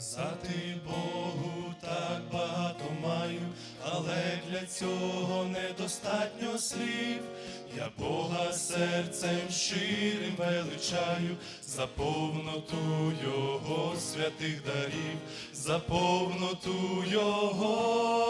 Сказати Богу так багато маю, але для цього недостатньо слів. Я Бога серцем щирим величаю, за повноту Його святих дарів, за повноту Його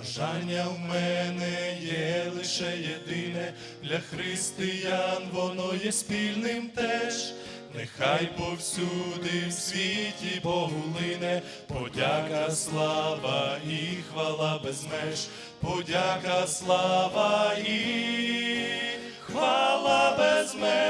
Бажання в мене є лише єдине, для християн воно є спільним теж. Нехай повсюди в світі Богу лине, подяка, слава і хвала без меж, подяка, слава і хвала без меж.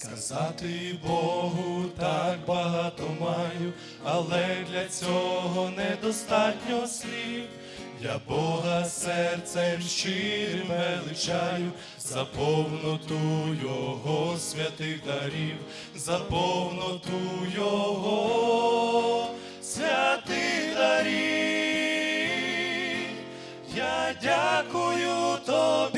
Сказати Богу так багато маю, але для цього недостатньо слів. Я Бога серцем щирим величаю за повноту Його святих дарів, за повноту Його святих дарів. Я дякую тобі,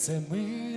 Це милість